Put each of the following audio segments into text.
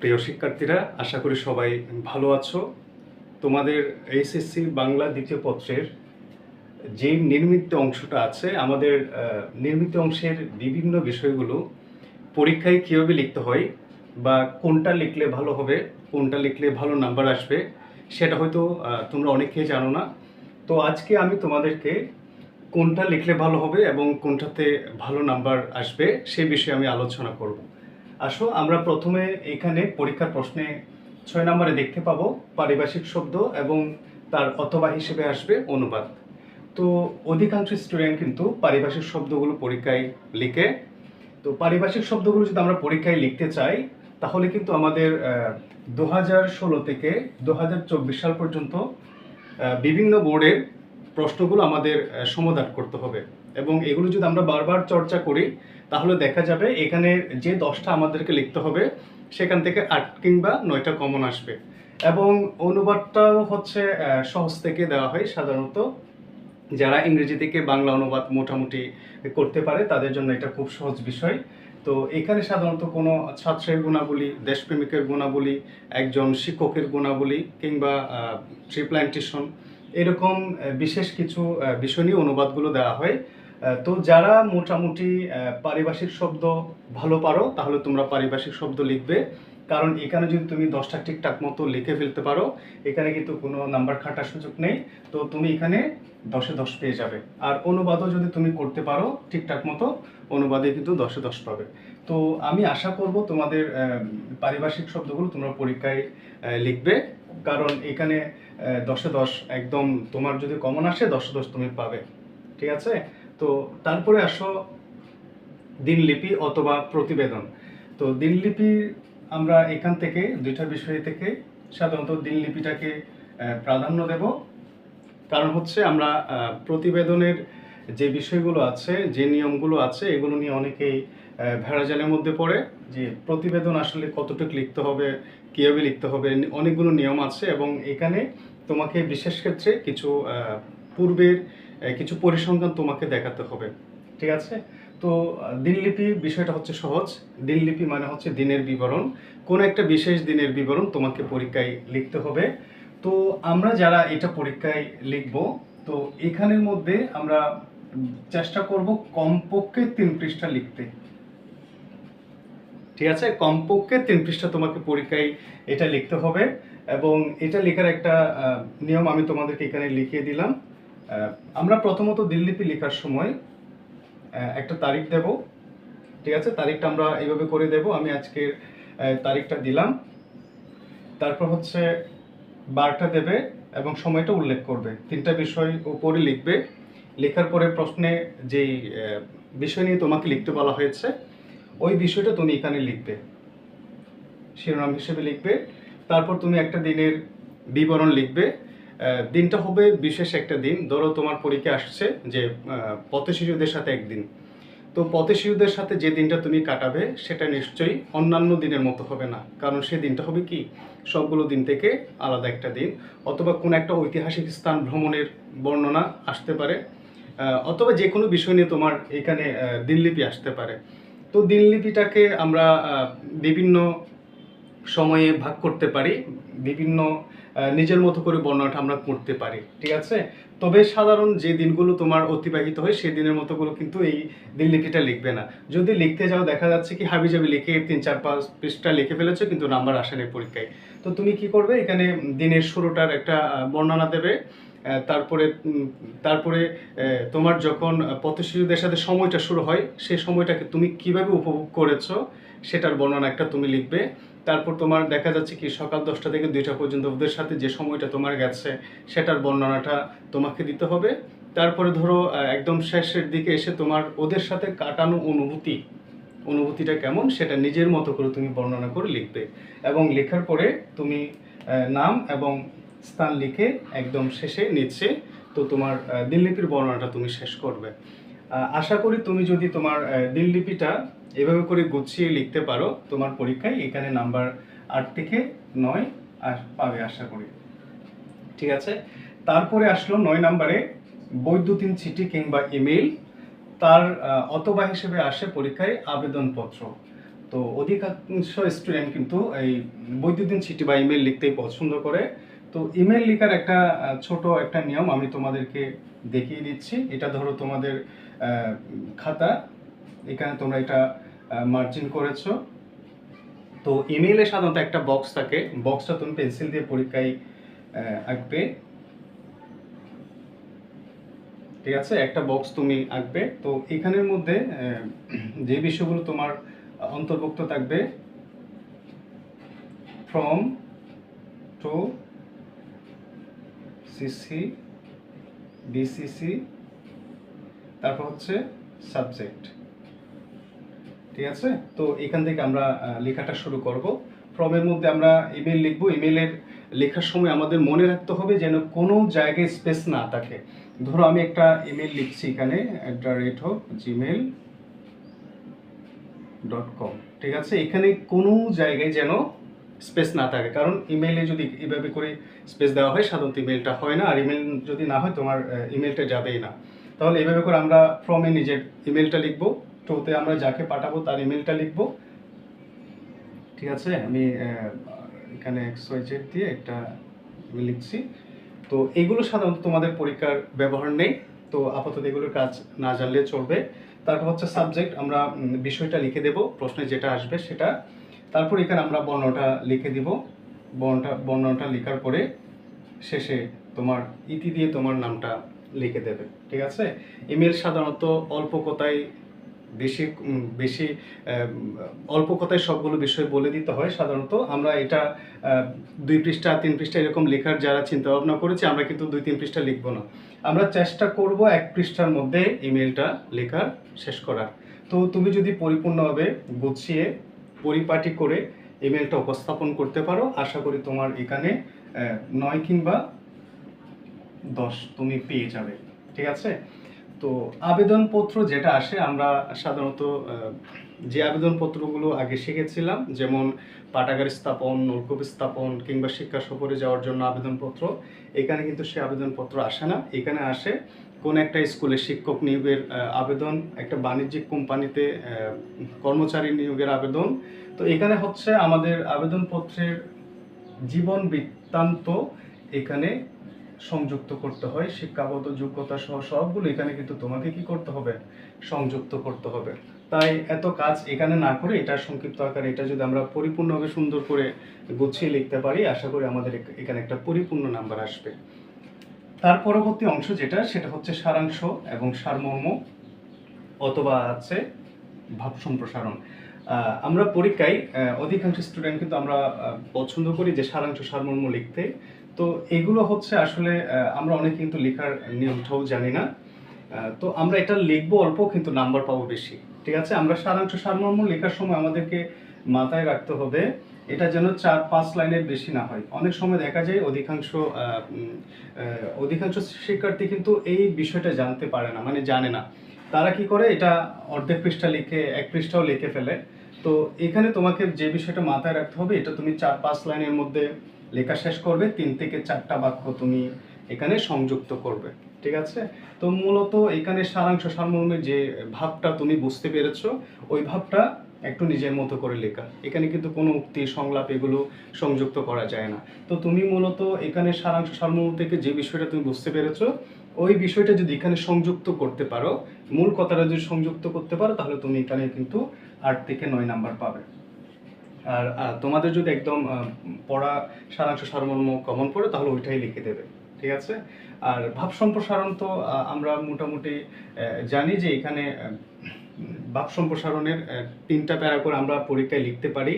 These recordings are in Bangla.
প্রিয় শিক্ষার্থীরা, আশা করি সবাই ভালো আছো। তোমাদের এইচএসসি বাংলা দ্বিতীয় পত্রের যে নির্মিত অংশটা আছে, আমাদের নির্মিত অংশের বিভিন্ন বিষয়গুলো পরীক্ষায় কীভাবে লিখতে হয় বা কোনটা লিখলে ভালো হবে, কোনটা লিখলে ভালো নাম্বার আসবে, সেটা হয়তো তোমরা অনেকেই জানো না। তো আজকে আমি তোমাদেরকে কোনটা লিখলে ভালো হবে এবং কোনটাতে ভালো নাম্বার আসবে, সে বিষয়ে আমি আলোচনা করব। আসো, আমরা প্রথমে এখানে পরীক্ষার প্রশ্নে ছয় নম্বরে দেখতে পাবো পারিভাষিক শব্দ এবং তার অথবা হিসেবে আসবে অনুবাদ। তো অধিকাংশ স্টুডেন্ট কিন্তু পারিভাষিক শব্দগুলো পরীক্ষায় লিখে, তো পারিভাষিক শব্দগুলো যদি আমরা পরীক্ষায় লিখতে চাই, তাহলে কিন্তু আমাদের দু হাজার ষোলো থেকে দু হাজার চব্বিশ সাল পর্যন্ত বিভিন্ন বোর্ডের প্রশ্নগুলো আমাদের সমাধান করতে হবে। এবং এগুলো যদি আমরা বারবার চর্চা করি, তাহলে দেখা যাবে এখানে যে দশটা আমাদেরকে লিখতে হবে, সেখান থেকে আট কিংবা নয়টা কমন আসবে। এবং অনুবাদটাও হচ্ছে সহজ থেকে দেওয়া হয় সাধারণত। যারা ইংরেজি থেকে বাংলা অনুবাদ মোটামুটি করতে পারে, তাদের জন্য এটা খুব সহজ বিষয়। তো এখানে সাধারণত কোনো ছাত্রের গুণাবলী, দেশপ্রেমিকের গুণাবলী, একজন শিক্ষকের গুণাবলী কিংবা ট্রি প্ল্যান্টেশন এরকম বিশেষ কিছু বিষয় নিয়ে অনুবাদগুলো দেওয়া হয়। তো যারা মোটামুটি পারিভাষিক শব্দ ভালো পারো, তাহলে তোমরা পারিভাষিক শব্দ লিখবে। কারণ এখানে যদি তুমি দশটা ঠিকঠাক মতো লিখে ফেলতে পারো, এখানে কিন্তু কোনো নাম্বার খাটার সুযোগ নেই। তো তুমি এখানে দশে দশ পেয়ে যাবে। আর অনুবাদও যদি তুমি করতে পারো ঠিকঠাক মতো, অনুবাদে কিন্তু দশে দশ পাবে। তো আমি আশা করব তোমাদের পারিভাষিক শব্দগুলো তোমরা পরীক্ষায় লিখবে। কারণ এখানে দশে দশ একদম তোমার যদি কমন আসে, দশে দশ তুমি পাবে। ঠিক আছে? তো তারপরে আসো দিনলিপি অথবা প্রতিবেদন। তো দিনলিপি আমরা এখান থেকে, দুইটা বিষয় থেকে সাধারণত দিনলিপিটাকে প্রাধান্য দেব। কারণ হচ্ছে আমরা প্রতিবেদনের যে বিষয়গুলো আছে, যে নিয়মগুলো আছে, এগুলো নিয়ে অনেকেই ভেড়াজালের মধ্যে পড়ে যে প্রতিবেদন আসলে কতটুকু লিখতে হবে, কীভাবে লিখতে হবে, অনেকগুলো নিয়ম আছে এবং এখানে তোমাকে বিশেষ ক্ষেত্রে কিছু পূর্বের কিছু পরিসংখ্যান তোমাকে দেখাতে হবে, ঠিক আছে? তো, দিনলিপি বিষয়টা হচ্ছে সহজ। দিনলিপি মানে হচ্ছে দিনের বিবরণ। কোন একটা বিশেষ দিনের বিবরণ তোমাকে পরীক্ষায় লিখতে হবে। তো, আমরা যারা এটা পরীক্ষায় লিখব, তো এখানের মধ্যে আমরা চেষ্টা করব কমপক্ষে তিন পৃষ্ঠা লিখতে। ঠিক আছে? কমপক্ষে তিন পৃষ্ঠা তোমাকে পরীক্ষায় এটা লিখতে হবে এবং এটা লেখার একটা নিয়ম আমি তোমাদেরকে এখানে লিখিয়ে দিলাম। আমরা প্রথমত দিল্লিপি লেখার সময় একটা তারিখ দেব ঠিক আছে? তারিখটা আমরা এইভাবে করে দেব আমি আজকের আহ, তারিখটা দিলাম। তারপর হচ্ছে বারটা দেবে এবং সময়টা উল্লেখ করবে। তিনটা বিষয় উপরে লিখবে। লেখার পরে প্রশ্নে যেই বিষয় নিয়ে তোমাকে লিখতে বলা হয়েছে ওই বিষয়টা তুমি এখানে লিখবে। শিরোনাম হিসেবে লিখবে। তারপর তুমি একটা দিনের বিবরণ লিখবে। দিনটা হবে বিশেষ একটা দিন। ধরো তোমার পরীক্ষা আসছে যে পথে শিশুদের সাথে একদিন। তো পথে শিশুদের সাথে যে দিনটা তুমি কাটাবে, সেটা নিশ্চয়ই অন্যান্য দিনের মতো হবে না। কারণ সেই দিনটা হবে কি? সবগুলো দিন থেকে আলাদা একটা দিন। অথবা কোনো একটা ঐতিহাসিক স্থান ভ্রমণের বর্ণনা আসতে পারে অথবা যে কোনো বিষয় নিয়ে তোমার এখানে দিনলিপি আসতে পারে। তো দিনলিপিটাকে আমরা বিভিন্ন সময়ে ভাগ করতে পারি, বিভিন্ন নিজের মতো করে বর্ণনাটা আমরা করতে পারি, ঠিক আছে? তবে সাধারণ যে দিনগুলো তোমার অতিবাহিত হয়, সেই দিনের মতো করে কিন্তু এই দিনলিপিটা লিখবে না। যদি লিখতে যাও, দেখা যাচ্ছে কি হাবিজাবি লিখে তিন, চার, পাঁচ পৃষ্ঠা লিখে ফেলেছো, কিন্তু নাম্বার আসেনি পরীক্ষায়। তো তুমি কি করবে? এখানে দিনের শুরুটার একটা বর্ণনা দেবে। তারপরে তারপরে তোমার যখন পথশিশুদের সাথে সময়টা শুরু হয় সেই সময়টাকে তুমি কীভাবে উপভোগ করেছ, সেটার বর্ণনা একটা তুমি লিখবে। তারপর তোমার দেখা যাচ্ছে কি সকাল দশটা থেকে দুইটা পর্যন্ত ওদের সাথে যে সময়টা তোমার গেছে, সেটার বর্ণনাটা তোমাকে দিতে হবে। তারপরে ধরো একদম শেষের দিকে এসে তোমার ওদের সাথে কাটানো অনুভূতি, অনুভূতিটা কেমন সেটা নিজের মতো করে তুমি বর্ণনা করে লিখবে। এবং লেখার পরে তুমি নাম এবং স্থান লিখে একদম শেষে নিচ্ছে, তো তোমার দিনলিপির বর্ণনাটা তুমি শেষ করবে। আশা করি তুমি যদি তোমার আহ, দিনলিপিটা এভাবে করে গুছিয়ে লিখতে পারো তোমার পরীক্ষায় এখানে নাম্বার আট থেকে নয় পাবে আশা করি। ঠিক আছে? তারপরে আসলো নয় নাম্বারে বৈদ্যুতিন চিঠি কিংবা ইমেল তার অথবা হিসেবে আসে পরীক্ষায় আবেদনপত্র। তো অধিকাংশ স্টুডেন্ট কিন্তু এই বৈদ্যুতিন চিঠি বা ইমেল লিখতেই পছন্দ করে। তো ইমেল লেখার একটা ছোট একটা নিয়ম আমি তোমাদেরকে দেখিয়ে দিচ্ছি। এটা ধরো তোমাদের খাতা। এখানে তোমরা এটা মার্জিন করেছ। তো ইমেইলে সাধারণত একটা বক্স থাকে। বক্সটা তুমি পেন্সিল দিয়ে পরীক্ষায় আঁকবে। ঠিক আছে? একটা বক্স তুমি আঁকবে। তো এখানের মধ্যে যে বিষয়গুলো তোমার অন্তর্ভুক্ত থাকবে ফ্রম টু সিসি বিসিসি তারপর হচ্ছে সাবজেক্ট ঠিক আছে? তো এখান থেকে আমরা লেখাটা শুরু করব। ফর্মের মধ্যে আমরা ইমেল লিখব। ইমেলের লেখার সময় আমাদের মনে রাখতে হবে যেন কোনো জায়গায় স্পেস না থাকে। ধরো আমি একটা ইমেল লিখছি এখানে at the rate of Gmail dot com ঠিক আছে? এখানে কোনো জায়গায় যেন স্পেস না থাকে। কারণ ইমেইলে যদি এভাবে করে স্পেস দেওয়া হয়, সাধারণত ইমেলটা হয় না। আর ইমেল যদি না হয়, তোমার ইমেলটা যাবেই না। তাহলে এইভাবে করে আমরা ফর্মে নিজের ইমেলটা লিখব। টোতে আমরা যাকে পাঠাবো, তার ইমেলটা লিখব। ঠিক আছে? আমি এখানে এক্স ওয়াই দিয়ে একটা লিখছি। তো এগুলো সাধারণত তোমাদের পরীক্ষার ব্যবহার নেই। তো আপাতত এগুলোর কাজ না জানলে চলবে। তারপর হচ্ছে সাবজেক্ট আমরা বিষয়টা লিখে দেব। প্রশ্নে যেটা আসবে সেটা তারপর এখানে আমরা বর্ণটা লিখে দিব। বর্ণটা বর্ণটা লেখার পরে শেষে তোমার ইতি দিয়ে তোমার নামটা লিখে দেবে, ঠিক আছে? ইমেল সাধারণত অল্প কথায় বেশি বেশি অল্প কথায় সবগুলো বিষয় বলে দিতে হয় সাধারণত। আমরা এটা দুই পৃষ্ঠা, তিন পৃষ্ঠা এরকম লেখার যারা চিন্তা ভাবনা করেছি, আমরা কিন্তু দুই, তিন পৃষ্ঠা লিখব না। আমরা চেষ্টা করব এক পৃষ্ঠার মধ্যে ইমেলটা লেখার শেষ করার। তো তুমি যদি পরিপূর্ণভাবে গুছিয়ে পরিপাটি করে ইমেলটা উপস্থাপন করতে পারো। আশা করি তোমার এখানে নয় কিংবা দশ তুমি পেয়ে যাবে। ঠিক আছে? তো আবেদনপত্র যেটা আসে, আমরা সাধারণত যে আবেদনপত্রগুলো আগে শিখেছিলাম, যেমন পাঠাগার স্থাপন, নলকূপ স্থাপন, কিংবা শিক্ষা সফরে যাওয়ার জন্য আবেদনপত্র, এখানে কিন্তু সে আবেদনপত্র আসে না। এখানে আসে কোন একটা স্কুলে শিক্ষক নিয়োগের আবেদন, একটা বাণিজ্যিক কোম্পানিতে কর্মচারী নিয়োগের আবেদন। তো এখানে হচ্ছে আমাদের আবেদনপত্রের জীবন বৃত্তান্ত এখানে সংযুক্ত করতে হয়। শিক্ষাগত যোগ্যতা সহ সবগুলো এখানে কিন্তু তোমাকে কি করতে হবে? সংযুক্ত করতে হবে। তাই এত কাজ এখানে না করে এটা সংক্ষিপ্ত আকারে, এটা যদি আমরা পরিপূর্ণভাবে সুন্দর করে গুছিয়ে লিখতে পারি, আশা করি আমাদের এখানে একটা পরিপূর্ণ নাম্বার আসবে। তার পরবর্তী অংশ যেটা, সেটা হচ্ছে সারাংশ এবং সারমর্ম, অথবা আছে ভাব সম্প্রসারণ। আমরা পরীক্ষায় অধিকাংশ স্টুডেন্ট কিন্তু আমরা পছন্দ করি যে সারাংশ, সারমর্ম লিখতে। তো এগুলো হচ্ছে আসলে আমরা অনেক কিন্তু লেখার নিয়মটাও জানি না। তো আমরা এটা লিখব অল্প, কিন্তু নাম্বার পাবো বেশি। ঠিক আছে? আমরা সারাংশ, সারমর্ম লেখার সময় আমাদেরকে মাথায় রাখতে হবে এটা যেন চার পাঁচ লাইনের বেশি না হয়। অনেক সময় দেখা যায় অধিকাংশ অধিকাংশ শিক্ষার্থী কিন্তু এই বিষয়টা জানতে পারে না মানে জানে না। তারা কি করে, এটা অর্ধেক পৃষ্ঠা লিখে, এক পৃষ্ঠাও লিখে ফেলে। তো এখানে তোমাকে যে বিষয়টা মাথায় রাখতে হবে, এটা তুমি চার পাঁচ লাইনের মধ্যে লেখা শেষ করবে, তিন থেকে চারটা বাক্য তুমি এখানে সংযুক্ত করবে, ঠিক আছে? তো মূলত এখানে সারাংশ, সারমর্মের যে ভাবটা তুমি বুঝতে পেরেছ, ওই ভাবটা একটু নিজের মতো করে লেখা। এখানে কিন্তু কোনো উক্তি, সংলাপ এগুলো সংযুক্ত করা যায় না। তো তুমি মূলত এখানে সারাংশ, সারমর্ম থেকে যে বিষয়টা তুমি বুঝতে পেরেছ, ওই বিষয়টা যদি এখানে সংযুক্ত করতে পারো, মূল কথাটা যদি সংযুক্ত করতে পারো, তাহলে তুমি এখানে কিন্তু আট থেকে নয় নাম্বার পাবে। আর তোমাদের যদি একদম পড়া, সারাংশ, সারমর্ম কমন পড়ে, তাহলে ওইটাই লিখে দেবে। ঠিক আছে? আর ভাব সম্প্রসারণ তো আমরা মোটামুটি জানি যে এখানে ভাব সম্প্রসারণের তিনটা প্যারা করে আমরা পরীক্ষায় লিখতে পারি।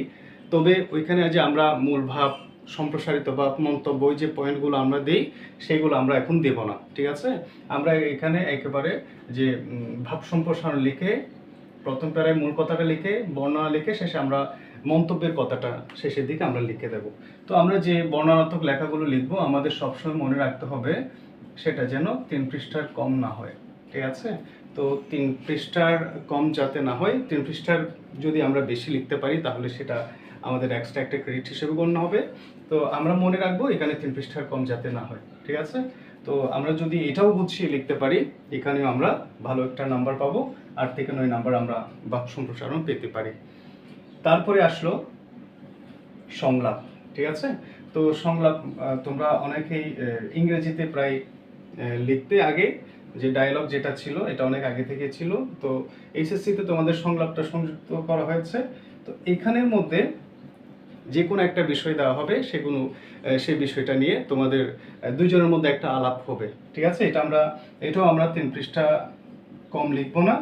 তবে ওইখানে যে আমরা মূল ভাব, সম্প্রসারিত বা মন্তব্য যে পয়েন্টগুলো আমরা দিই, সেগুলো আমরা এখন দেব না, ঠিক আছে? আমরা এখানে একেবারে যে ভাব সম্প্রসারণ লিখে, প্রথম প্যারায় মূল কথাটা লিখে, বর্ণনা লিখে, শেষে আমরা মন্তব্যের কথাটা শেষের দিকে আমরা লিখে দেব। তো আমরা যে বর্ণনাত্মক লেখাগুলো লিখব, আমাদের সবসময় মনে রাখতে হবে, সেটা যেন তিন পৃষ্ঠার কম না হয়, ঠিক আছে? তো তিন পৃষ্ঠার কম যাতে না হয়, তিন পৃষ্ঠার যদি আমরা বেশি লিখতে পারি, তাহলে সেটা আমাদের এক্সট্রা একটা ক্রেডিট হিসেবে গণ্য হবে। তো আমরা মনে রাখব এখানে তিন পৃষ্ঠার কম যাতে না হয়, ঠিক আছে? তো আমরা যদি এটাও গুছিয়ে লিখতে পারি, এখানেও আমরা ভালো একটা নাম্বার পাবো, আর থেকে নয় নাম্বার আমরা বাক সম্প্রসারণ পেতে পারি। তারপরে আসলো সংলাপ, ঠিক আছে? তো সংলাপ তোমরা অনেকেই ইংরেজিতে প্রায় লিখতে আগে যে ডায়লগ যেটা ছিল, এটা অনেক আগে থেকে ছিল। তো এইচএসসিতে তোমাদের সংলাপটা সংযুক্ত করা হয়েছে। তো এখানের মধ্যে যে কোনো একটা বিষয় দেওয়া হবে, সেগুলো সেই বিষয়টা নিয়ে তোমাদের দুইজনের মধ্যে একটা আলাপ হবে। ঠিক আছে? এটা আমরা, এটাও আমরা তিন পৃষ্ঠা কম লিখব না।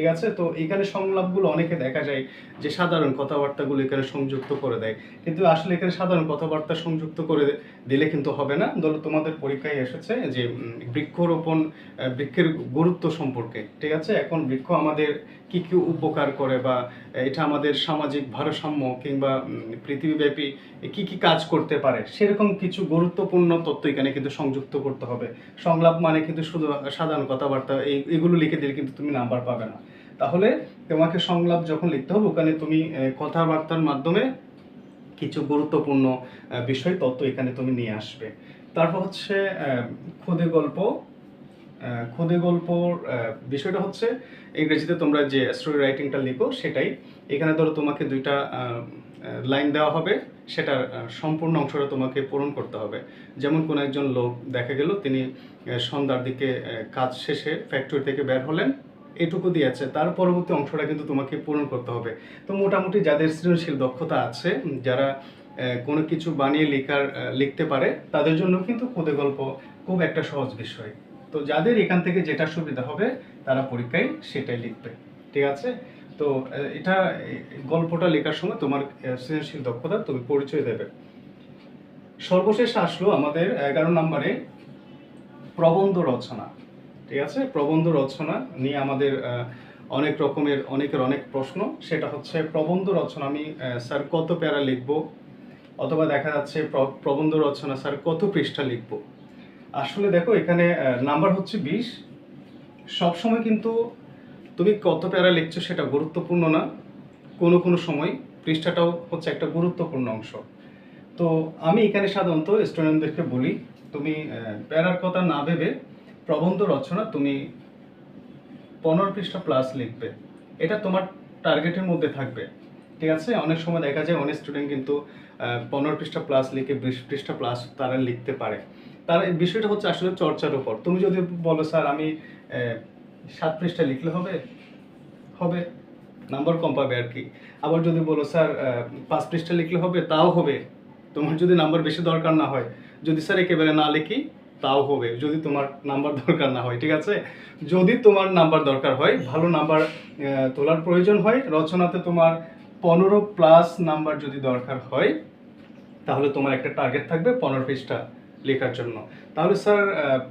ঠিক আছে? তো এখানে সংলাপগুলো অনেকে দেখা যায় যে সাধারণ কথাবার্তাগুলো এখানে সংযুক্ত করে দেয়। কিন্তু আসলে এখানে সাধারণ কথাবার্তা সংযুক্ত করে দিলে কিন্তু হবে না। ধরো তোমাদের পরীক্ষায় এসেছে যে বৃক্ষরোপণ বৃক্ষের গুরুত্ব সম্পর্কে, ঠিক আছে? এখন বৃক্ষ আমাদের কি কি উপকার করে বা এটা আমাদের সামাজিক ভারসাম্য কিংবা পৃথিবীব্যাপী কি কি কাজ করতে পারে, সেরকম কিছু গুরুত্বপূর্ণ তথ্য এখানে কিন্তু সংযুক্ত করতে হবে। সংলাপ মানে কিন্তু শুধু সাধারণ কথাবার্তা, এই, এগুলো লিখে দিলে কিন্তু তুমি নাম্বার পাবে না। তাহলে তোমাকে সংলাপ যখন লিখতে হবে, ওখানে তুমি কথাবার্তার মাধ্যমে কিছু গুরুত্বপূর্ণ বিষয় তত্ত্ব এখানে তুমি নিয়ে আসবে। তারপর হচ্ছে খুদে গল্প। খুদে গল্পর বিষয়টা হচ্ছে, ইংরেজিতে তোমরা যে স্টোরি রাইটিংটা লিখো, সেটাই। এখানে ধরো তোমাকে দুইটা লাইন দেওয়া হবে, সেটার সম্পূর্ণ অংশটা তোমাকে পূরণ করতে হবে। যেমন কোনো একজন লোক, দেখা গেল, তিনি সন্ধ্যার দিকে কাজ শেষে ফ্যাক্টরি থেকে বের হলেন। এটুকু দিয়েছে। তার পরবর্তী অংশটা কিন্তু তোমাকে পূরণ করতে হবে। তো মোটামুটি যাদের সৃজনশীল দক্ষতা আছে, যারা কোনো কিছু বানিয়ে লেখার লিখতে পারে, তাদের জন্য কিন্তু খুদে গল্প খুব একটা সহজ বিষয়। তো যাদের এখান থেকে যেটা সুবিধা হবে, তারা পরীক্ষায় সেটাই লিখবে। ঠিক আছে? তো এটা গল্পটা লেখার সময় তোমার সৃজনশীল দক্ষতা তুমি পরিচয় দেবে। সর্বশেষ আসলো আমাদের এগারো নম্বরে প্রবন্ধ রচনা। ঠিক আছে? প্রবন্ধ রচনা নিয়ে আমাদের অনেক রকমের, অনেকের অনেক প্রশ্ন। সেটা হচ্ছে প্রবন্ধ রচনা, আমি স্যার কত প্যারা লিখব? অথবা দেখা যাচ্ছে প্রবন্ধ রচনা স্যার কত পৃষ্ঠা লিখব? আসলে দেখো, এখানে নাম্বার হচ্ছে বিশ। সবসময় কিন্তু তুমি কত প্যারা লিখছো সেটা গুরুত্বপূর্ণ না। কোনো কোনো সময় পৃষ্ঠাটাও হচ্ছে একটা গুরুত্বপূর্ণ অংশ। তো আমি এখানে সাধারণত স্টুডেন্টদেরকে বলি, তুমি প্যারার কথা না ভেবে প্রবন্ধ রচনা তুমি পনেরো পৃষ্ঠা প্লাস লিখবে। এটা তোমার টার্গেটের মধ্যে থাকবে। ঠিক আছে? অনেক সময় দেখা যায় অনেক স্টুডেন্ট কিন্তু পনেরো পৃষ্ঠা প্লাস লিখে বিশ পৃষ্ঠা প্লাস তারা লিখতে পারে। তার বিষয়টা হচ্ছে আসলে চর্চার উপর। তুমি যদি বলো, স্যার, আমি সাত পৃষ্ঠা লিখলে হবে? হবে? নাম্বার কম পাবে আর কি। আবার যদি বলো, স্যার পাঁচ পৃষ্ঠা লিখলে হবে? তাও হবে। তোমার যদি নাম্বার বেশি দরকার না হয়। যদি স্যার একেবারে না লিখি তাও হবে, যদি তোমার নাম্বার দরকার না হয়, ঠিক আছে? যদি তোমার নাম্বার দরকার হয়, ভালো নাম্বার তোলার প্রয়োজন হয়, রচনাতে তোমার পনেরো প্লাস নাম্বার যদি দরকার হয়, তাহলে তোমার একটা টার্গেট থাকবে পনেরো পৃষ্ঠা লেখার জন্য। তাহলে স্যার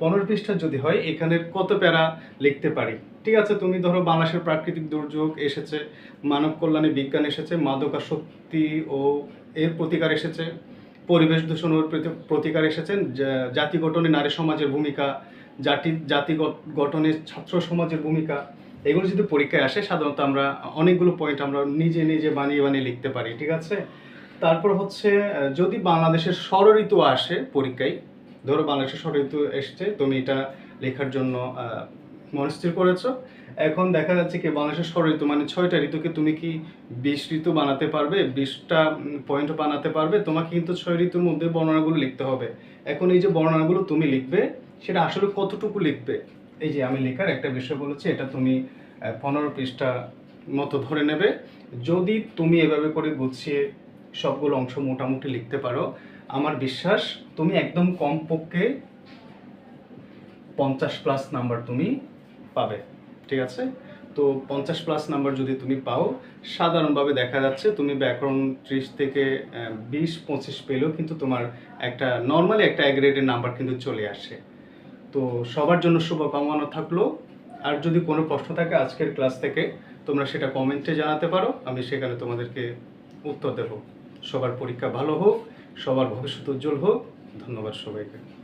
পনেরো পৃষ্ঠা যদি হয় এখানের কত প্যারা লিখতে পারি? ঠিক আছে, তুমি ধরো বাংলাদেশের প্রাকৃতিক দুর্যোগ এসেছে, মানব কল্যাণে বিজ্ঞান এসেছে, মাদকাসক্তি ও এর প্রতিকার এসেছে পরিবেশ দূষণ ওর প্রতিকার এসেছেন। জাতি গঠনে নারী সমাজের ভূমিকা, জাতি জাতি গঠনে ছাত্র সমাজের ভূমিকা, এগুলো যদি পরীক্ষায় আসে, সাধারণত আমরা অনেকগুলো পয়েন্ট আমরা নিজে নিজে বানিয়ে বানিয়ে লিখতে পারি, ঠিক আছে? তারপর হচ্ছে যদি বাংলাদেশের ষড়ঋতু আসে পরীক্ষায়, ধরো বাংলাদেশের ষড়ঋতু এসছে, তুমি এটা লেখার জন্য মনস্থির করেছ এখন দেখা যাচ্ছে কি, বাংলাদেশের ষড়ঋতু মানে ছয়টা ঋতুকে তুমি কি বিশ ঋতু বানাতে পারবে? বিশটা পয়েন্ট বানাতে পারবে? তোমাকে কিন্তু ছয় ঋতুর মধ্যে বর্ণনাগুলো লিখতে হবে। এখন এই যে বর্ণনাগুলো তুমি লিখবে, সেটা আসলে কতটুকু লিখবে? এই যে আমি লেখার একটা বিষয় বলেছি, এটা তুমি পনেরো পৃষ্ঠা মতো ধরে নেবে। যদি তুমি এভাবে করে গুছিয়ে সবগুলো অংশ মোটামুটি লিখতে পারো, আমার বিশ্বাস তুমি একদম কমপক্ষে পঞ্চাশ প্লাস নাম্বার তুমি পাবে। ঠিক আছে? তো পঞ্চাশ প্লাস নাম্বার যদি তুমি পাও, সাধারণভাবে দেখা যাচ্ছে তুমি ব্যাকরণ ত্রিশ থেকে বিশ, পঁচিশ পেলেও কিন্তু তোমার একটা নর্মালি একটা অ্যাগ্রেডের নাম্বার কিন্তু চলে আসে। তো সবার জন্য শুভকামনা থাকল। আর যদি কোনো প্রশ্ন থাকে আজকের ক্লাস থেকে, তোমরা সেটা কমেন্টে জানাতে পারো, আমি সেখানে তোমাদেরকে উত্তর দেব। সবার পরীক্ষা ভালো হোক, সবার ভবিষ্যৎ উজ্জ্বল হোক, ধন্যবাদ সবাইকে।